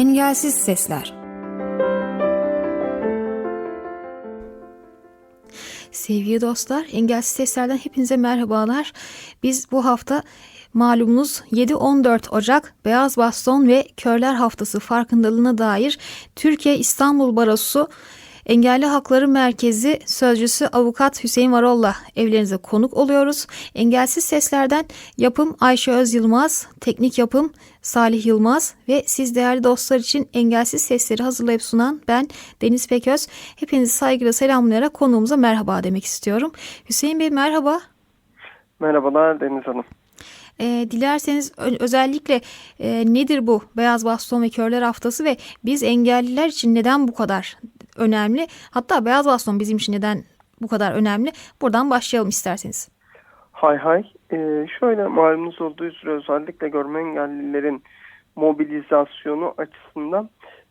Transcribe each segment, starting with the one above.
Engelsiz Sesler Sevgili dostlar, Engelsiz Sesler'den hepinize merhabalar. Biz bu hafta malumunuz 7-14 Ocak Beyaz Baston ve Körler Haftası farkındalığına dair Türkiye İstanbul Barosu Engelli Hakları Merkezi Sözcüsü Avukat Hüseyin Varol'la evlerinize konuk oluyoruz. Engelsiz Sesler'den yapım Ayşe Öz Yılmaz, teknik yapım Salih Yılmaz ve siz değerli dostlar için Engelsiz Sesleri hazırlayıp sunan ben Deniz Peköz. Hepinizi saygıyla selamlayarak konuğumuza merhaba demek istiyorum. Hüseyin Bey merhaba. Merhabalar Deniz Hanım. E, dilerseniz özellikle e, nedir bu Beyaz Baston ve Körler Haftası ve biz engelliler için neden bu kadar önemli? Hatta Beyaz Baston bizim için neden bu kadar önemli? Buradan başlayalım isterseniz. Hay hay. Ee, şöyle malumunuz olduğu üzere özellikle görme engellilerin mobilizasyonu açısından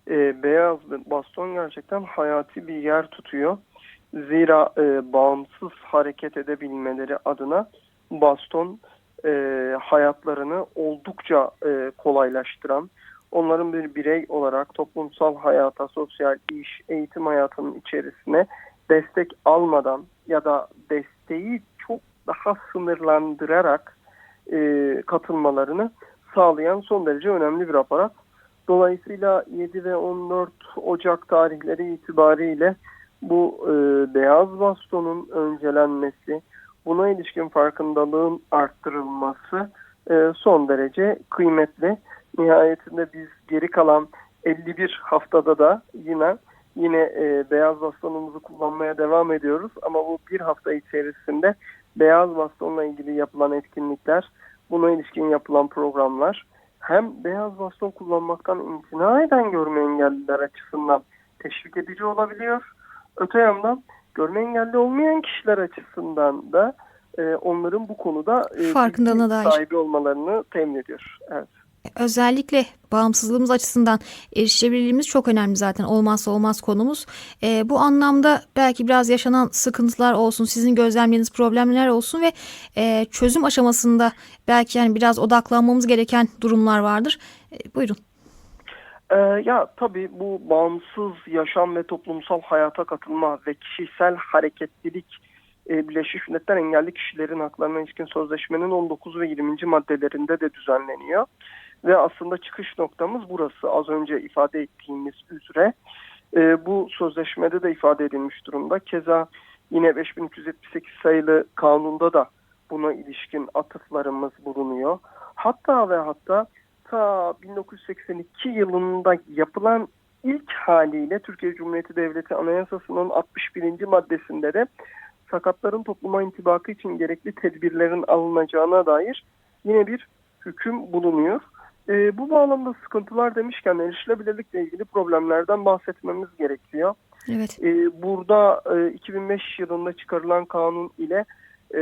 e, beyaz baston gerçekten hayati bir yer tutuyor. Zira e, bağımsız hareket edebilmeleri adına baston e, hayatlarını oldukça e, kolaylaştıran, onların bir birey olarak toplumsal hayata, sosyal iş, eğitim hayatının içerisine destek almadan ya da desteği çok daha sınırlandırarak e, katılmalarını sağlayan son derece önemli bir aparat. Dolayısıyla 7 ve 14 Ocak tarihleri itibariyle bu e, beyaz bastonun öncelenmesi, buna ilişkin farkındalığın arttırılması e, son derece kıymetli. Nihayetinde biz geri kalan 51 haftada da yine yine e, beyaz bastonumuzu kullanmaya devam ediyoruz. Ama bu bir hafta içerisinde beyaz bastonla ilgili yapılan etkinlikler, buna ilişkin yapılan programlar hem beyaz baston kullanmaktan imtina eden görme engelliler açısından teşvik edici olabiliyor. Öte yandan görme engelli olmayan kişiler açısından da e, onların bu konuda e, dair sahibi olmalarını temin ediyor. Evet. Özellikle bağımsızlığımız açısından erişebilirliğimiz çok önemli zaten olmazsa olmaz konumuz. E, bu anlamda belki biraz yaşanan sıkıntılar olsun, sizin gözlemleriniz problemler olsun ve e, çözüm aşamasında belki yani biraz odaklanmamız gereken durumlar vardır. E, buyurun. Ee, ya tabii bu bağımsız yaşam ve toplumsal hayata katılma ve kişisel hareketlilik e, Birleşmiş Milletler engelli kişilerin haklarına ilişkin sözleşmenin 19 ve 20. maddelerinde de düzenleniyor. Ve aslında çıkış noktamız burası az önce ifade ettiğimiz üzere. E, bu sözleşmede de ifade edilmiş durumda. Keza yine 5378 sayılı kanunda da buna ilişkin atıflarımız bulunuyor. Hatta ve hatta ta 1982 yılında yapılan ilk haliyle Türkiye Cumhuriyeti Devleti Anayasası'nın 61. maddesinde de sakatların topluma intibakı için gerekli tedbirlerin alınacağına dair yine bir hüküm bulunuyor. E, bu bağlamda sıkıntılar demişken erişilebilirlikle ilgili problemlerden bahsetmemiz gerekiyor. Evet. E, burada e, 2005 yılında çıkarılan kanun ile e,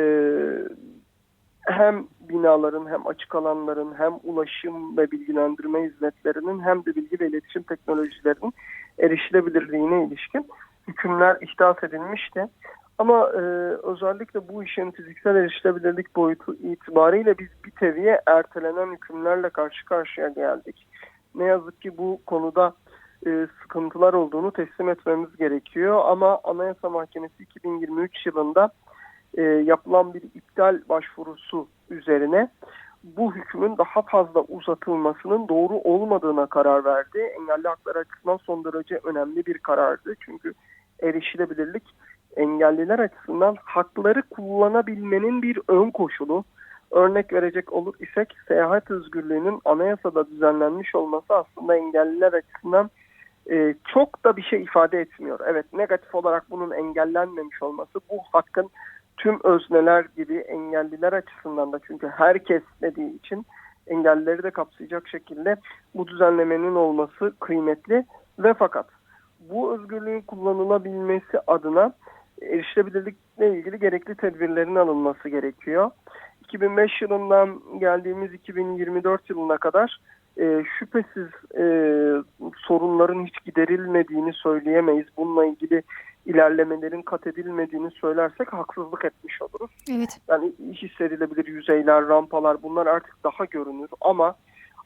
hem binaların hem açık alanların hem ulaşım ve bilgilendirme hizmetlerinin hem de bilgi ve iletişim teknolojilerinin erişilebilirliğine ilişkin hükümler ihdas edilmişti. Ama e, özellikle bu işin fiziksel erişilebilirlik boyutu itibariyle biz bir teviye ertelenen hükümlerle karşı karşıya geldik. Ne yazık ki bu konuda e, sıkıntılar olduğunu teslim etmemiz gerekiyor. Ama Anayasa Mahkemesi 2023 yılında e, yapılan bir iptal başvurusu üzerine bu hükmün daha fazla uzatılmasının doğru olmadığına karar verdi. Engelli haklar açısından son derece önemli bir karardı. Çünkü erişilebilirlik engelliler açısından hakları kullanabilmenin bir ön koşulu. Örnek verecek olur isek seyahat özgürlüğünün anayasada düzenlenmiş olması aslında engelliler açısından e, çok da bir şey ifade etmiyor. Evet negatif olarak bunun engellenmemiş olması bu hakkın tüm özneler gibi engelliler açısından da çünkü herkes dediği için engellileri de kapsayacak şekilde bu düzenlemenin olması kıymetli ve fakat bu özgürlüğün kullanılabilmesi adına erişilebilirlikle ilgili gerekli tedbirlerin alınması gerekiyor. 2005 yılından geldiğimiz 2024 yılına kadar e, şüphesiz e, sorunların hiç giderilmediğini söyleyemeyiz. Bununla ilgili ilerlemelerin kat edilmediğini söylersek haksızlık etmiş oluruz. Evet. Yani hissedilebilir yüzeyler, rampalar bunlar artık daha görünür ama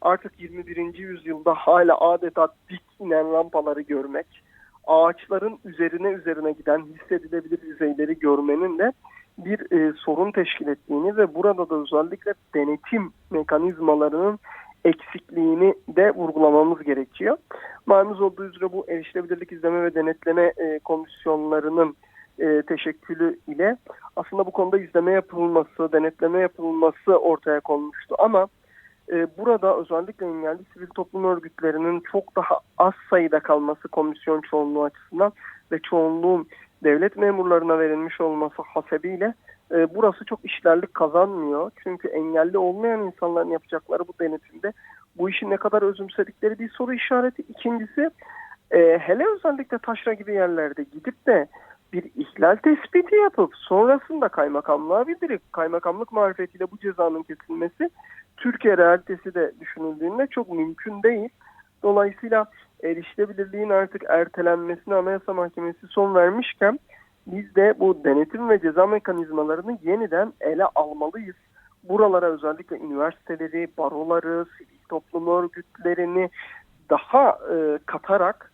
artık 21. yüzyılda hala adeta dik inen rampaları görmek, ağaçların üzerine üzerine giden hissedilebilir yüzeyleri görmenin de bir e, sorun teşkil ettiğini ve burada da özellikle denetim mekanizmalarının eksikliğini de vurgulamamız gerekiyor. Malumuz olduğu üzere bu erişilebilirlik izleme ve denetleme e, komisyonlarının e, teşekkülü ile aslında bu konuda izleme yapılması, denetleme yapılması ortaya konmuştu. Ama burada özellikle engelli sivil toplum örgütlerinin çok daha az sayıda kalması komisyon çoğunluğu açısından ve çoğunluğun devlet memurlarına verilmiş olması hasebiyle e, burası çok işlerlik kazanmıyor. Çünkü engelli olmayan insanların yapacakları bu denetimde bu işi ne kadar özümsedikleri bir soru işareti. İkincisi e, hele özellikle taşra gibi yerlerde gidip de bir ihlal tespiti yapıp sonrasında kaymakamlığa bildirip kaymakamlık marifetiyle bu cezanın kesilmesi Türkiye realitesi de düşünüldüğünde çok mümkün değil. Dolayısıyla erişilebilirliğin artık ertelenmesine Anayasa Mahkemesi son vermişken biz de bu denetim ve ceza mekanizmalarını yeniden ele almalıyız. Buralara özellikle üniversiteleri, baroları, sivil toplum örgütlerini daha e, katarak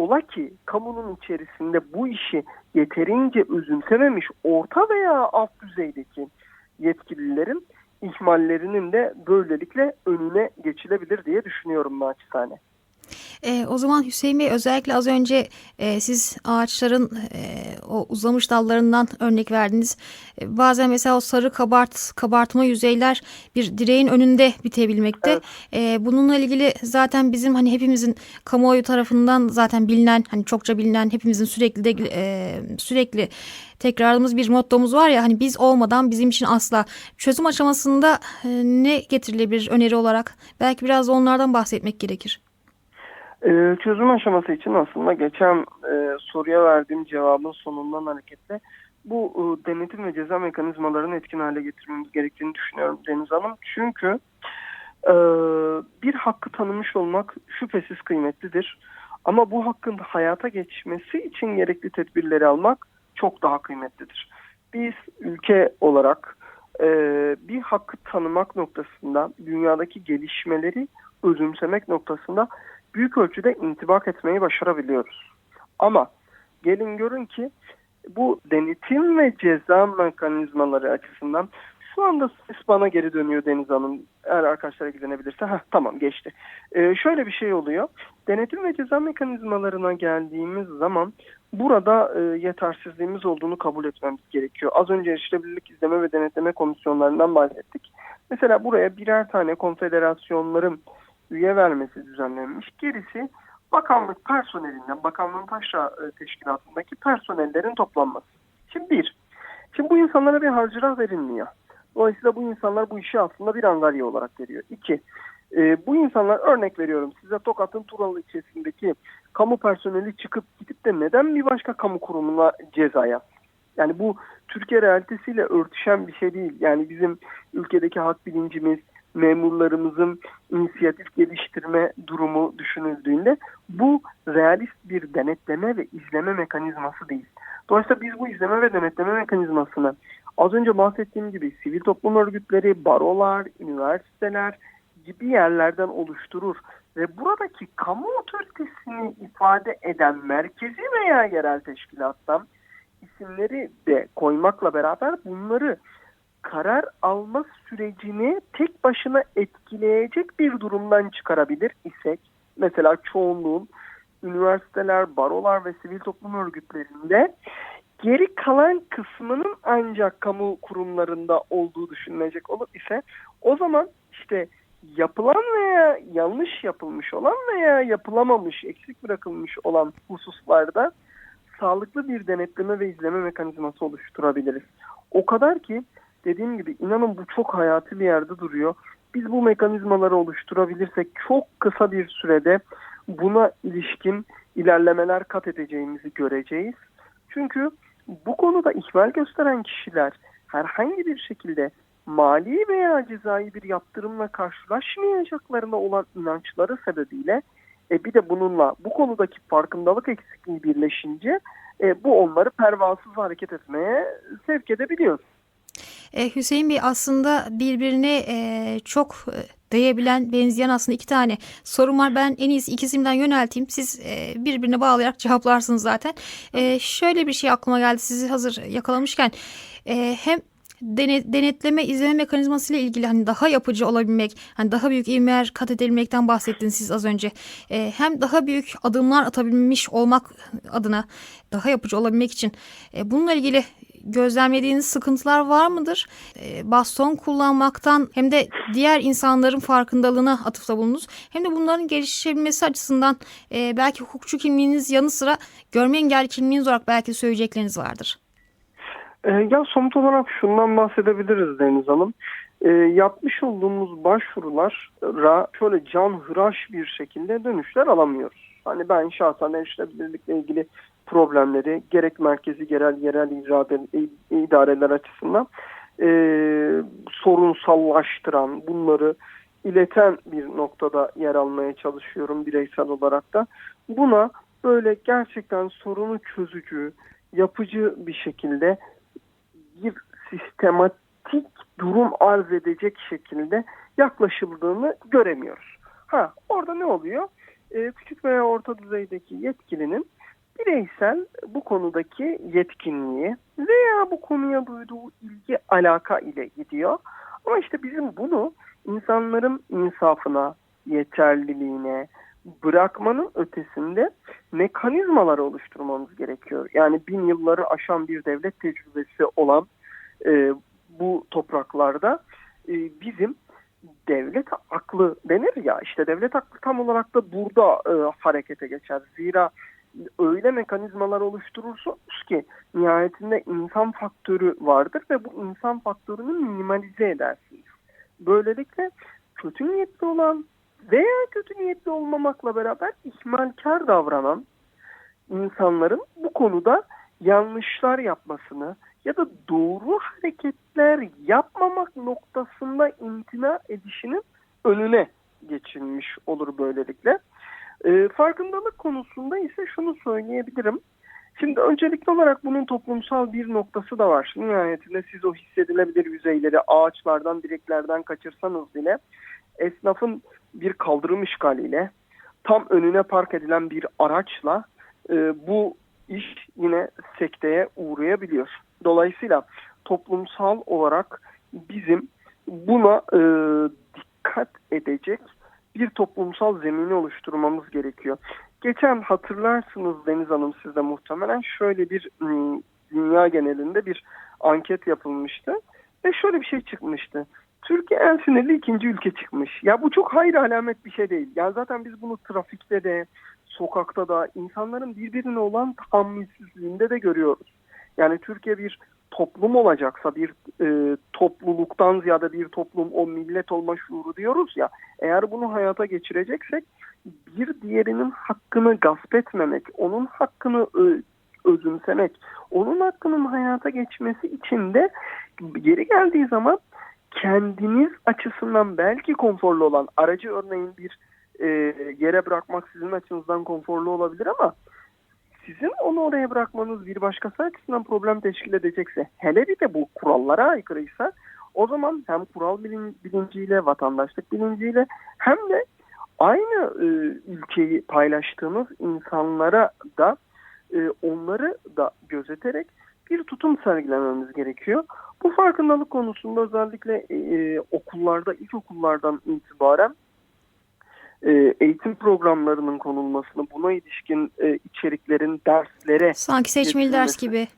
ola ki kamunun içerisinde bu işi yeterince özümsememiş orta veya alt düzeydeki yetkililerin ihmallerinin de böylelikle önüne geçilebilir diye düşünüyorum naçizane. E, o zaman Hüseyin Bey özellikle az önce e, siz ağaçların e, o uzamış dallarından örnek verdiniz. E, bazen mesela o sarı kabart kabartma yüzeyler bir direğin önünde bitebilmekte. Evet. E, bununla ilgili zaten bizim hani hepimizin kamuoyu tarafından zaten bilinen hani çokça bilinen hepimizin sürekli de e, sürekli tekrarımız bir mottomuz var ya hani biz olmadan bizim için asla çözüm aşamasında ne getirilebilir öneri olarak belki biraz da onlardan bahsetmek gerekir. Ee, çözüm aşaması için aslında geçen e, soruya verdiğim cevabın sonundan hareketle bu e, denetim ve ceza mekanizmalarını etkin hale getirmemiz gerektiğini düşünüyorum Deniz Hanım. Çünkü e, bir hakkı tanımış olmak şüphesiz kıymetlidir. Ama bu hakkın hayata geçmesi için gerekli tedbirleri almak çok daha kıymetlidir. Biz ülke olarak e, bir hakkı tanımak noktasında dünyadaki gelişmeleri özümsemek noktasında büyük ölçüde intibak etmeyi başarabiliyoruz. Ama gelin görün ki bu denetim ve ceza mekanizmaları açısından şu anda ses bana geri dönüyor Deniz Hanım. Eğer arkadaşlara gidenebilirse. Heh, tamam geçti. Ee, şöyle bir şey oluyor. Denetim ve ceza mekanizmalarına geldiğimiz zaman burada e, yetersizliğimiz olduğunu kabul etmemiz gerekiyor. Az önce erişilebilirlik izleme ve denetleme komisyonlarından bahsettik. Mesela buraya birer tane konfederasyonların üye vermesi düzenlenmiş. Gerisi bakanlık personelinden, bakanlığın taşra e, teşkilatındaki personellerin toplanması. Şimdi bir, şimdi bu insanlara bir harcırah verilmiyor. Dolayısıyla bu insanlar bu işi aslında bir angarya olarak görüyor. İki, e, bu insanlar örnek veriyorum size Tokat'ın Turalı ilçesindeki kamu personeli çıkıp gidip de neden bir başka kamu kurumuna ceza yapsın? Yani bu Türkiye realitesiyle örtüşen bir şey değil. Yani bizim ülkedeki hak bilincimiz, memurlarımızın inisiyatif geliştirme durumu düşünüldüğünde bu realist bir denetleme ve izleme mekanizması değil. Dolayısıyla biz bu izleme ve denetleme mekanizmasını az önce bahsettiğim gibi sivil toplum örgütleri, barolar, üniversiteler gibi yerlerden oluşturur ve buradaki kamu otoritesini ifade eden merkezi veya yerel teşkilattan isimleri de koymakla beraber bunları karar alma sürecini tek başına etkileyecek bir durumdan çıkarabilir isek mesela çoğunluğun üniversiteler, barolar ve sivil toplum örgütlerinde geri kalan kısmının ancak kamu kurumlarında olduğu düşünülecek olur ise o zaman işte yapılan veya yanlış yapılmış olan veya yapılamamış, eksik bırakılmış olan hususlarda sağlıklı bir denetleme ve izleme mekanizması oluşturabiliriz. O kadar ki dediğim gibi inanın bu çok hayati bir yerde duruyor. Biz bu mekanizmaları oluşturabilirsek çok kısa bir sürede buna ilişkin ilerlemeler kat edeceğimizi göreceğiz. Çünkü bu konuda ihmal gösteren kişiler herhangi bir şekilde mali veya cezai bir yaptırımla karşılaşmayacaklarına olan inançları sebebiyle e bir de bununla bu konudaki farkındalık eksikliği birleşince e, bu onları pervasız hareket etmeye sevk edebiliyor. E, Hüseyin Bey aslında birbirine e, çok e, değebilen, benzeyen aslında iki tane sorum var. Ben en iyisi ikisinden yönelteyim. Siz e, birbirine bağlayarak cevaplarsınız zaten. E, şöyle bir şey aklıma geldi sizi hazır yakalamışken. E, hem dene- denetleme izleme mekanizması ile ilgili hani daha yapıcı olabilmek, hani daha büyük ivmeler kat edebilmekten bahsettiniz siz az önce. E, hem daha büyük adımlar atabilmiş olmak adına daha yapıcı olabilmek için e, bununla ilgili gözlemlediğiniz sıkıntılar var mıdır? E, baston kullanmaktan hem de diğer insanların farkındalığına atıfta bulunuz. Hem de bunların gelişebilmesi açısından e, belki hukukçu kimliğiniz yanı sıra görme engelli kimliğiniz olarak belki söyleyecekleriniz vardır. E, ya somut olarak şundan bahsedebiliriz Deniz Hanım. E, yapmış olduğumuz başvurulara şöyle can hıraş bir şekilde dönüşler alamıyoruz. Hani ben şahsen erişilebilirlikle ilgili problemleri gerek merkezi yerel yerel idareler açısından e, sorunsallaştıran bunları ileten bir noktada yer almaya çalışıyorum bireysel olarak da. Buna böyle gerçekten sorunu çözücü, yapıcı bir şekilde bir sistematik durum arz edecek şekilde yaklaşıldığını göremiyoruz. Ha orada ne oluyor? Ee, küçük veya orta düzeydeki yetkilinin bireysel bu konudaki yetkinliği veya bu konuya duyduğu ilgi alaka ile gidiyor. Ama işte bizim bunu insanların insafına, yeterliliğine bırakmanın ötesinde mekanizmalar oluşturmamız gerekiyor. Yani bin yılları aşan bir devlet tecrübesi olan e, bu topraklarda e, bizim devlet aklı denir ya işte devlet aklı tam olarak da burada e, harekete geçer. Zira öyle mekanizmalar oluşturursunuz ki nihayetinde insan faktörü vardır ve bu insan faktörünü minimalize edersiniz. Böylelikle kötü niyetli olan veya kötü niyetli olmamakla beraber ihmalkar davranan insanların bu konuda yanlışlar yapmasını ya da doğru hareketler yapmamak noktasında imtina edişinin önüne geçilmiş olur böylelikle. E, farkındalık konusunda ise şunu söyleyebilirim. Şimdi öncelikli olarak bunun toplumsal bir noktası da var. Nihayetinde siz o hissedilebilir yüzeyleri ağaçlardan, direklerden kaçırsanız bile esnafın bir kaldırım işgaliyle tam önüne park edilen bir araçla e, bu iş yine sekteye uğrayabiliyor. Dolayısıyla toplumsal olarak bizim buna e, dikkat edecek bir toplumsal zemini oluşturmamız gerekiyor. Geçen hatırlarsınız Deniz Hanım sizde muhtemelen şöyle bir ıı, dünya genelinde bir anket yapılmıştı ve şöyle bir şey çıkmıştı. Türkiye en sinirli ikinci ülke çıkmış. Ya bu çok hayır alamet bir şey değil. Ya zaten biz bunu trafikte de, sokakta da, insanların birbirine olan tahammülsüzlüğünde de görüyoruz. Yani Türkiye bir toplum olacaksa, bir e, topluluktan ziyade bir toplum, o millet olma şuuru diyoruz ya. Eğer bunu hayata geçireceksek bir diğerinin hakkını gasp etmemek, onun hakkını ö, özümsemek, onun hakkının hayata geçmesi için de geri geldiği zaman kendiniz açısından belki konforlu olan aracı örneğin bir e, yere bırakmak sizin açınızdan konforlu olabilir ama sizin onu oraya bırakmanız bir başkası açısından problem teşkil edecekse hele bir de bu kurallara aykırıysa o zaman hem kural bilin, bilinciyle vatandaşlık bilinciyle hem de aynı e, ülkeyi paylaştığınız insanlara da e, onları da gözeterek bir tutum sergilememiz gerekiyor. Bu farkındalık konusunda özellikle e, okullarda, ilkokullardan itibaren e, eğitim programlarının konulmasını, buna ilişkin e, içeriklerin derslere... Sanki seçmeli ders gibi.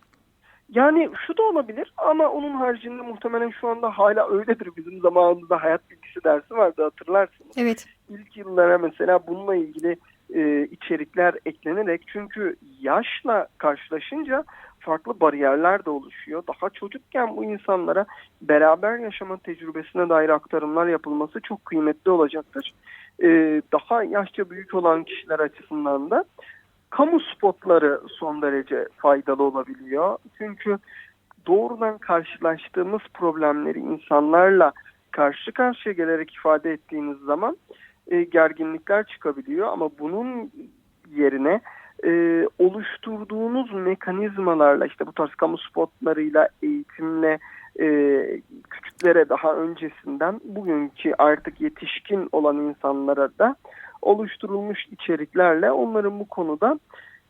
Yani şu da olabilir ama onun haricinde muhtemelen şu anda hala öyledir. Bizim zamanımızda hayat bilgisi dersi vardı hatırlarsınız. Evet. İlk yıllara mesela bununla ilgili e, içerikler eklenerek çünkü yaşla karşılaşınca farklı bariyerler de oluşuyor. Daha çocukken bu insanlara beraber yaşama tecrübesine dair aktarımlar yapılması çok kıymetli olacaktır. Ee, daha yaşça büyük olan kişiler açısından da kamu spotları son derece faydalı olabiliyor. Çünkü doğrudan karşılaştığımız problemleri insanlarla karşı karşıya gelerek ifade ettiğiniz zaman e, gerginlikler çıkabiliyor ama bunun yerine e, oluşturduğunuz mekanizmalarla işte bu tarz kamu spotlarıyla, eğitimle e, küçüklere daha öncesinden bugünkü artık yetişkin olan insanlara da oluşturulmuş içeriklerle onların bu konuda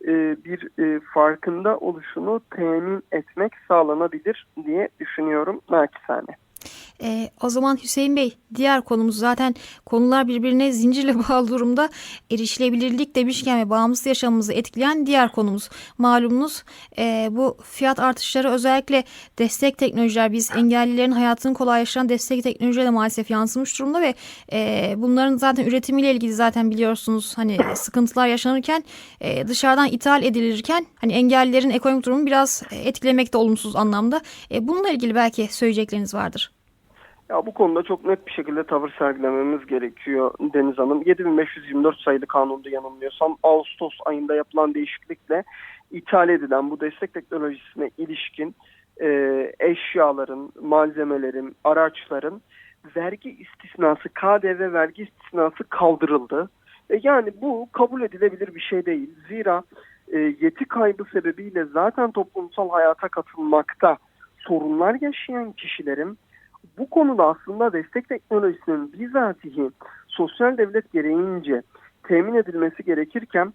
e, bir e, farkında oluşunu temin etmek sağlanabilir diye düşünüyorum naçizane. Ee, o zaman Hüseyin Bey diğer konumuz zaten konular birbirine zincirle bağlı durumda erişilebilirlik demişken ve bağımsız yaşamımızı etkileyen diğer konumuz. Malumunuz e, bu fiyat artışları özellikle destek teknolojiler biz engellilerin hayatını kolaylaştıran destek teknolojileri de maalesef yansımış durumda ve e, bunların zaten üretimiyle ilgili zaten biliyorsunuz hani sıkıntılar yaşanırken e, dışarıdan ithal edilirken hani engellilerin ekonomik durumu biraz etkilemekte olumsuz anlamda. E, bununla ilgili belki söyleyecekleriniz vardır. Ya bu konuda çok net bir şekilde tavır sergilememiz gerekiyor Deniz Hanım. 7524 sayılı kanunda yanılmıyorsam Ağustos ayında yapılan değişiklikle ithal edilen bu destek teknolojisine ilişkin e, eşyaların, malzemelerin, araçların vergi istisnası, KDV vergi istisnası kaldırıldı. E, yani bu kabul edilebilir bir şey değil. Zira e, yeti kaybı sebebiyle zaten toplumsal hayata katılmakta sorunlar yaşayan kişilerin bu konuda aslında destek teknolojisinin bizatihi sosyal devlet gereğince temin edilmesi gerekirken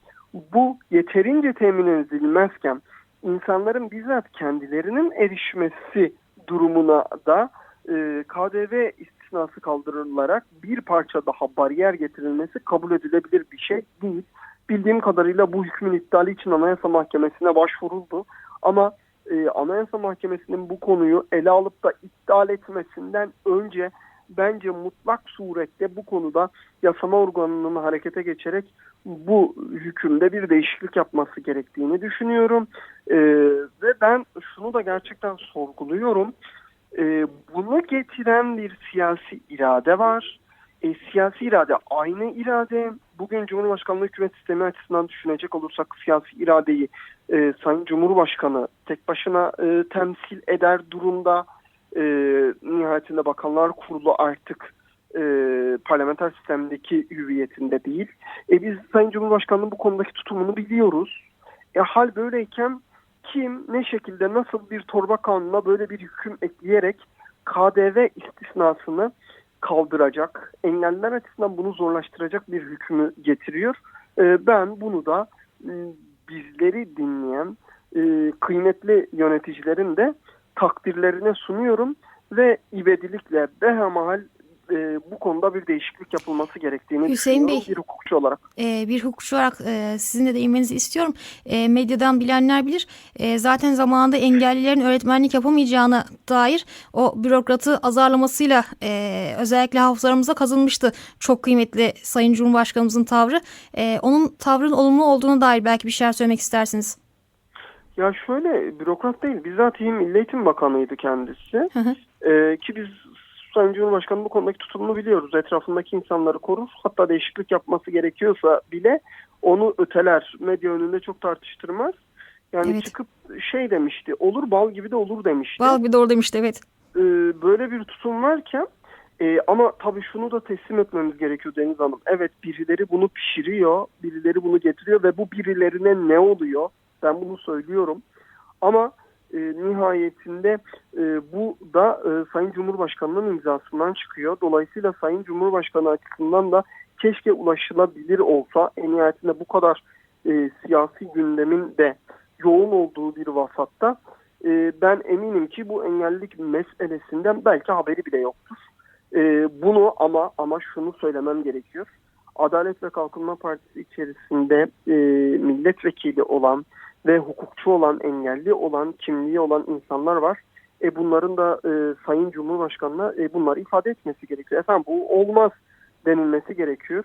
bu yeterince temin edilmezken insanların bizzat kendilerinin erişmesi durumuna da e, KDV istisnası kaldırılarak bir parça daha bariyer getirilmesi kabul edilebilir bir şey değil. Bildiğim kadarıyla bu hükmün iptali için Anayasa Mahkemesi'ne başvuruldu ama e, Anayasa Mahkemesi'nin bu konuyu ele alıp da iptal etmesinden önce bence mutlak surette bu konuda yasama organının harekete geçerek bu hükümde bir değişiklik yapması gerektiğini düşünüyorum. E, ve ben şunu da gerçekten sorguluyorum. E, bunu getiren bir siyasi irade var. E, siyasi irade aynı irade. Bugün Cumhurbaşkanlığı hükümet sistemi açısından düşünecek olursak siyasi iradeyi e, Sayın Cumhurbaşkanı tek başına e, temsil eder durumda. E, nihayetinde Bakanlar Kurulu artık e, parlamenter sistemdeki hüviyetinde değil. E, biz Sayın Cumhurbaşkanı'nın bu konudaki tutumunu biliyoruz. E, hal böyleyken kim ne şekilde nasıl bir torba kanununa böyle bir hüküm ekleyerek KDV istisnasını kaldıracak, engelliler açısından bunu zorlaştıracak bir hükmü getiriyor. E, ben bunu da e, bizleri dinleyen e, kıymetli yöneticilerin de takdirlerine sunuyorum ve ivedilikle behemahal e, bu konuda bir değişiklik yapılması gerektiğini Hüseyin Bey, bir hukukçu olarak. e, bir hukukçu olarak e, sizin de değinmenizi istiyorum. E, medyadan bilenler bilir. E, zaten zamanında engellilerin öğretmenlik yapamayacağına dair o bürokratı azarlamasıyla e, özellikle hafızalarımıza kazınmıştı. Çok kıymetli Sayın Cumhurbaşkanımızın tavrı. E, onun tavrın olumlu olduğuna dair belki bir şeyler söylemek istersiniz. Ya şöyle bürokrat değil bizzat Milli Eğitim Bakanı'ydı kendisi. Hı hı. Ee, ki biz Sayın Cumhurbaşkanı bu konudaki tutumunu biliyoruz. Etrafındaki insanları korur. Hatta değişiklik yapması gerekiyorsa bile onu öteler. Medya önünde çok tartıştırmaz. Yani Evet. çıkıp şey demişti. Olur bal gibi de olur demişti. Bal bir doğru demişti evet. Ee, böyle bir tutum varken e, ama tabii şunu da teslim etmemiz gerekiyor Deniz Hanım. Evet birileri bunu pişiriyor. Birileri bunu getiriyor ve bu birilerine ne oluyor? Ben bunu söylüyorum. Ama e, nihayetinde e, bu da e, Sayın Cumhurbaşkanı'nın imzasından çıkıyor. Dolayısıyla Sayın Cumhurbaşkanı açısından da keşke ulaşılabilir olsa en nihayetinde bu kadar e, siyasi gündemin de yoğun olduğu bir vasatta e, ben eminim ki bu engellilik meselesinden belki haberi bile yoktur. E, bunu ama ama şunu söylemem gerekiyor. Adalet ve Kalkınma Partisi içerisinde e, milletvekili olan ve hukukçu olan, engelli olan, kimliği olan insanlar var. E bunların da e, Sayın Cumhurbaşkanı'na e, bunları ifade etmesi gerekiyor. Efendim bu olmaz denilmesi gerekiyor.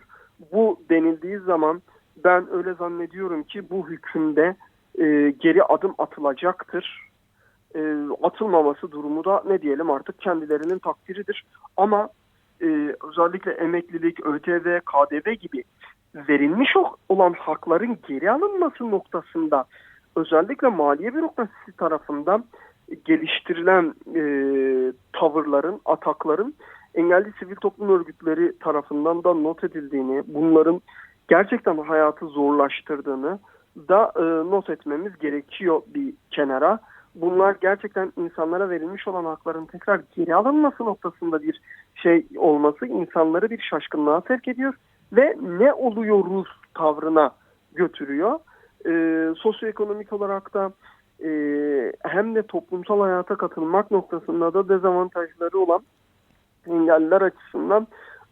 Bu denildiği zaman ben öyle zannediyorum ki bu hükümde e, geri adım atılacaktır. E, atılmaması durumu da ne diyelim artık kendilerinin takdiridir. Ama e, özellikle emeklilik, ÖTV, KDV gibi verilmiş olan hakların geri alınması noktasında özellikle maliye bürokrasisi tarafından geliştirilen e, tavırların, atakların engelli sivil toplum örgütleri tarafından da not edildiğini, bunların gerçekten hayatı zorlaştırdığını da e, not etmemiz gerekiyor bir kenara. bunlar gerçekten insanlara verilmiş olan hakların tekrar geri alınması noktasında bir şey olması insanları bir şaşkınlığa sevk ediyor ve ne oluyoruz tavrına götürüyor. Ee, sosyoekonomik olarak da e, hem de toplumsal hayata katılmak noktasında da dezavantajları olan engelliler açısından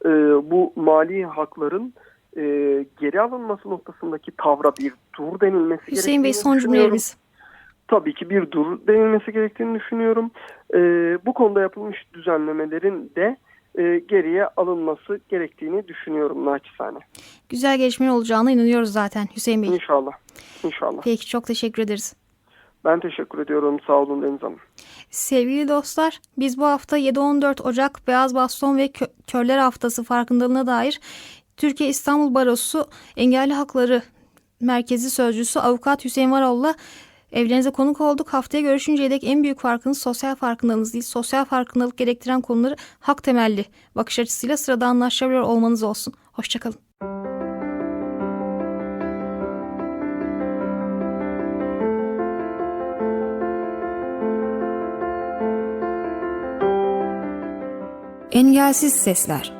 e, bu mali hakların e, geri alınması noktasındaki tavra bir dur denilmesi Hüseyin Bey son düşünüyorum. cümleleriniz. Tabii ki bir dur denilmesi gerektiğini düşünüyorum. E, bu konuda yapılmış düzenlemelerin de e, geriye alınması gerektiğini düşünüyorum naçizane. Güzel gelişmeler olacağına inanıyoruz zaten Hüseyin Bey. İnşallah. İnşallah. Peki çok teşekkür ederiz. Ben teşekkür ediyorum. Sağ olun Deniz Hanım. Sevgili dostlar, biz bu hafta 7-14 Ocak Beyaz Baston ve Kö- Körler Haftası farkındalığına dair Türkiye İstanbul Barosu Engelli Hakları Merkezi Sözcüsü Avukat Hüseyin Varol'la evlerinize konuk olduk. Haftaya görüşünceye dek en büyük farkınız sosyal farkındalığınız değil, sosyal farkındalık gerektiren konuları hak temelli bakış açısıyla sırada anlaşabiliyor olmanız olsun. Hoşçakalın. Engelsiz Sesler